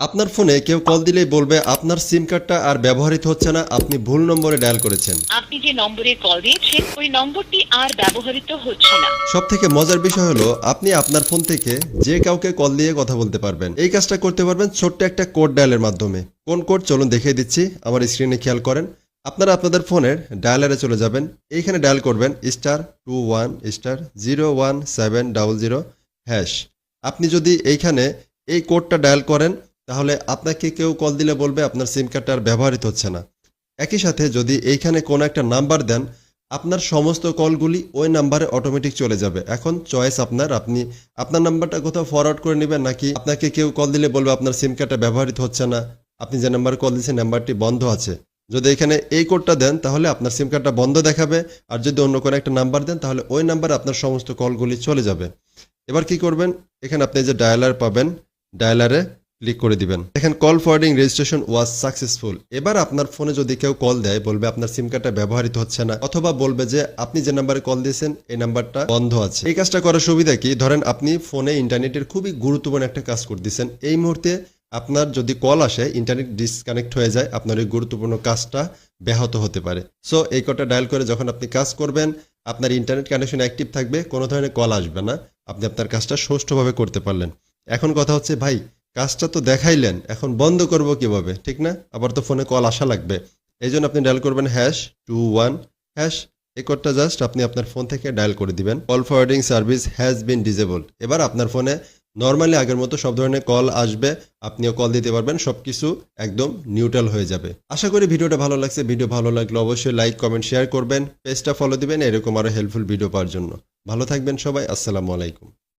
আপনার ফোনে কেউ কল দিলেই বলবে আপনার সিম কার্ডটা আর ব্যবহৃত হচ্ছে না আপনি ভুল নম্বরে ডায়াল করেছেন। আপনি যে নম্বরে কল দিয়েছেন ওই নম্বরটি আর ব্যবহৃত হচ্ছে না। সব থেকে মজার বিষয় হলো আপনি আপনার ফোন থেকে যে কাউকে কল দিয়ে কথা বলতে পারবেন। এই কাজটা করতে পারবেন ছোট্ট একটা কোড ডায়ালের মাধ্যমে। কোন কোড? চলুন দেখিয়ে দিচ্ছি আমার স্ক্রিনে খেয়াল করেন। আপনারা আপনাদের ফোনের ডায়ালারে চলে যাবেন। এইখানে ডায়াল করবেন star two one star zero one seven double zero hash. আপনি যদি এইখানে এই কোডটা ডায়াল করেন তাহলে আপনাকে কেউ কল দিলে বলবে আপনার সিম কার্ডটা আর ব্যবহৃত হচ্ছে না। একই সাথে যদি এইখানে কোনো একটা নাম্বার দেন, আপনার সমস্ত কলগুলি ওই নাম্বারে অটোমেটিক চলে যাবে। এখন চয়েস আপনার, আপনি আপনার নাম্বারটা কোথাও ফরওয়ার্ড করে নেবেন নাকি আপনাকে কেউ কল দিলে বলবে আপনার সিম কার্ডটা ব্যবহৃত হচ্ছে না। আপনি যে নাম্বারে কল দিয়েছেন নাম্বারটি বন্ধ আছে। যদি এখানে এই কোডটা দেন, তাহলে আপনার সিম কার্ডটা বন্ধ দেখাবে। আর যদি অন্য কোনো একটা নাম্বার দেন, তাহলে ওই নাম্বারে আপনার সমস্ত কলগুলি চলে যাবে। এবার কি করবেন? এখানে আপনি যে ডায়ালার পাবেন ডায়ালারে ক্লিক করে দিবেন। দেখেন call forwarding registration was successful এবার আপনার ফোনে যদি কেউ কল দেয়, বলবে আপনার সিম কার্ডটা ব্যবহৃত হচ্ছে না, অথবা বলবে যে আপনি যে নাম্বারে কল দিয়েছেন, এই নাম্বারটা বন্ধ আছে। এই কাজটা করার সুবিধা কি? ধরেন, আপনি ফোনে ইন্টারনেটের খুবই গুরুত্বপূর্ণ একটা কাজ করতেছেন। এই মুহূর্তে আপনার যদি কল আসে ইন্টারনেট ডিসকানেক্ট হয়ে যায়, আপনার এই গুরুত্বপূর্ণ কাজটা ব্যাহত হতে পারে। সো এই কটা ডায়াল করে যখন আপনি কাজ করবেন, আপনার ইন্টারনেট কানেকশন অ্যাক্টিভ থাকবে, কোনো ধরনের কল আসবে না। আপনি আপনার কাজটা সুষ্ঠুভাবে করতে পারলেন। এখন কথা হচ্ছে, ভাই কাজটা তো দেখাইলেন, এখন বন্ধ করব কীভাবে? ঠিক না? আবার তো ফোনে কল আসা লাগবে। এই জন্য আপনি ডায়াল করবেন হ্যাশ টু ওয়ান হ্যাশ এই কোডটা জাস্ট আপনি আপনার ফোন থেকে ডায়াল করে দিবেন। Call forwarding service has been disabled এবার আপনার ফোনে নর্মালি আগের মতো সব ধরনের কল আসবে, আপনিও কল দিতে পারবেন, সবকিছু একদম নিউট্রাল হয়ে যাবে। আশা করি ভিডিওটা ভালো লাগছে। ভিডিও ভালো লাগলে অবশ্যই লাইক কমেন্ট শেয়ার করবেন। পেজটা ফলো দিবেন, এরকম আরও হেল্পফুল ভিডিও পাওয়ার জন্য। ভালো থাকবেন সবাই, আসসালামু আলাইকুম।